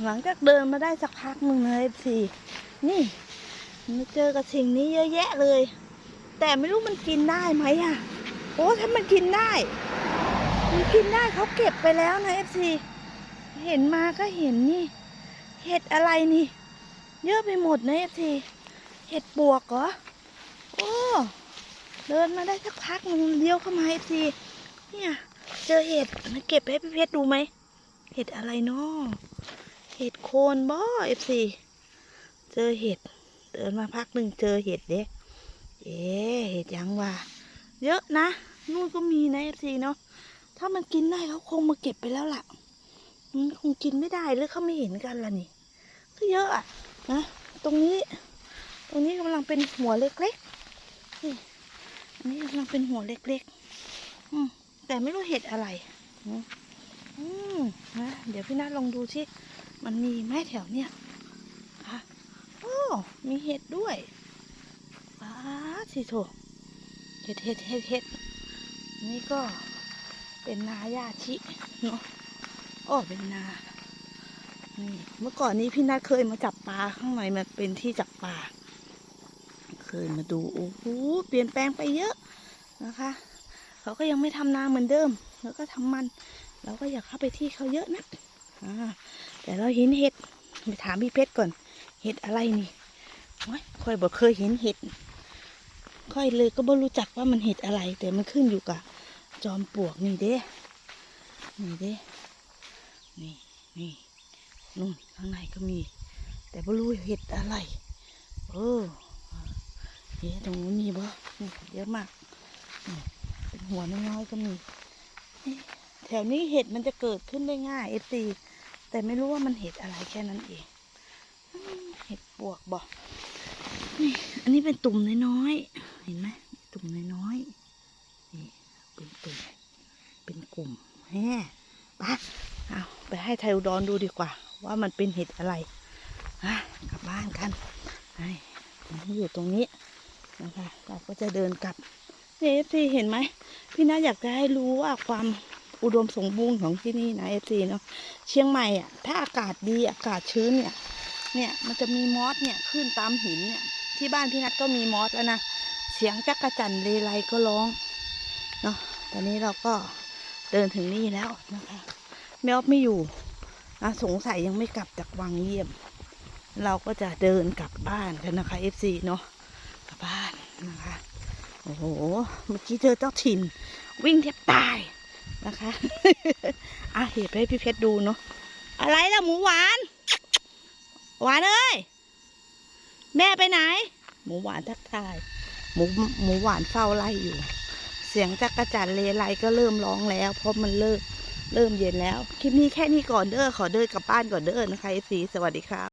หลังจากเดินมาได้สักพักหนึ่งเลยสินี่มาเจอกับสิ่งนี้เยอะแยะเลย แต่ไม่รู้มันกินได้ไหมอะโอ้ถ้ามันกินได้ มันกินได้เขาเก็บไปแล้วนะเอฟซีเห็นมาก็เห็นนี่ เห็ดอะไรนี่ เยอะไปหมดนะเอฟซีเห็ดปวกเหรอโอ้เดินมาได้สักพักหนึงเลี้ยวเข้ามาเอฟซีเนี่ย เจอเห็ดมาเก็บให้พี่เพชรดูไหมเห็ดอะไรเนาะ เห็ดโคนบ่เอฟซีเจอเห็ด เดินมาพักหนึ่งเจอเห็ดเด้เอ๊เห็ดยังว่า เยอะนะ นู่นก็มีนะเอฟซีเนาะ ถ้ามันกินได้เขาคงมาเก็บไปแล้วล่ะมันคงกินไม่ได้หรือเขาไม่เห็นกันล่ะนี่ ก็เยอะอะนะ ตรงนี้ ตรงนี้กำลังเป็นหัวเล็กๆนี่อันนี้กำลังเป็นหัวเล็กๆ อืมแต่ไม่รู้เห็ดอะไรอืมนะ เดี๋ยวพี่นัทลองดูสิ มันมีไหมแถวเนี้ยค่ะโอ้มีเห็ดด้วยอ้าสิโถเห็ดเห็ดเห็ดเห็ดนี่ก็เป็นนาหญ้าชิเนาะโอ้เป็นนานี่เมื่อก่อนนี้พี่นัทเคยมาจับปลาข้างในมันเป็นที่จับปลาเคยมาดูโอ้โหเปลี่ยนแปลงไปเยอะนะคะ เขาก็ยังไม่ทำนาเหมือนเดิม แล้วก็ทำมัน เราก็อยากเข้าไปที่เขาเยอะนะอ่า แต่เราเห็นเห็ดไปถามพี่เพชรก่อน เห็ดอะไรนี่ค่อยบอกเคยเห็นเห็ด ค่อยเลยก็ไม่รู้จักว่ามันเห็ดอะไร แต่มันขึ้นอยู่กับ จอมปลวกนี่เด้นี่เด้นี่นี่นู่นข้างในก็มี แต่ไม่รู้เห็ดอะไร เออเฮ้ตรงนู้นมีบ่นี่เยอะมากเป็นหัวน้อยๆก็มีแถวนี้เห็ดมันจะเกิดขึ้นได้ง่ายเอฟซี แต่ไม่รู้ว่ามันเห็ดอะไรแค่นั้นเอง เห็ดปวกบ่นี่อันนี้เป็นตุ่มน้อยๆ เห็นไหมตุ่มน้อยๆ นี่เป็นตุ่มเป็นกลุ่มแฮ่ปะเอาไปให้ไทยอุดรดูดีกว่า ว่ามันเป็นเห็ดอะไรอะกลับบ้านกันไอ้อยู่ตรงนี้นะคะเราก็จะเดินกลับนี่เอฟซีเห็นไหม พี่นาอยากจะให้รู้ว่าความ อุดมสมบูรณ์ของที่นี่นะเอฟซีเนาะเชียงใหม่อะถ้าอากาศดีอากาศชื้นเนี่ยเนี่ยมันจะมีมอสเนี่ยขึ้นตามหินเนี่ย ที่บ้านพี่นัทก็มีมอสแล้วนะเสียงจักกระจันเลไลก็ร้องเนาะตอนนี้เราก็เดินถึงนี่แล้วนะคะแม่ออฟไม่อยู่นะสงสัยยังไม่กลับจากวังเยี่ยม เราก็จะเดินกลับบ้านกันนะคะ FC เนาะกลับบ้านนะคะโอ้โหเมื่อกี้เจอเจ้าถิ่นวิ่งแทบตาย นะคะอะเห็นให้พี่เพชรดูเนาะอะไรล่ะหมูหวาน หวานเอ้ยแม่ไปไหน หมูหวานทักทาย หมูหมูหวานเฝ้าไล่อยู่ เสียงจักระจันเลไลก็เริ่มร้องแล้ว เพราะมันเลิกเริ่มเย็นแล้ว คลิปนี้แค่นี้ก่อนเด้อขอเดินกลับบ้านก่อนเด้อนะคะเอซีสวัสดีครับ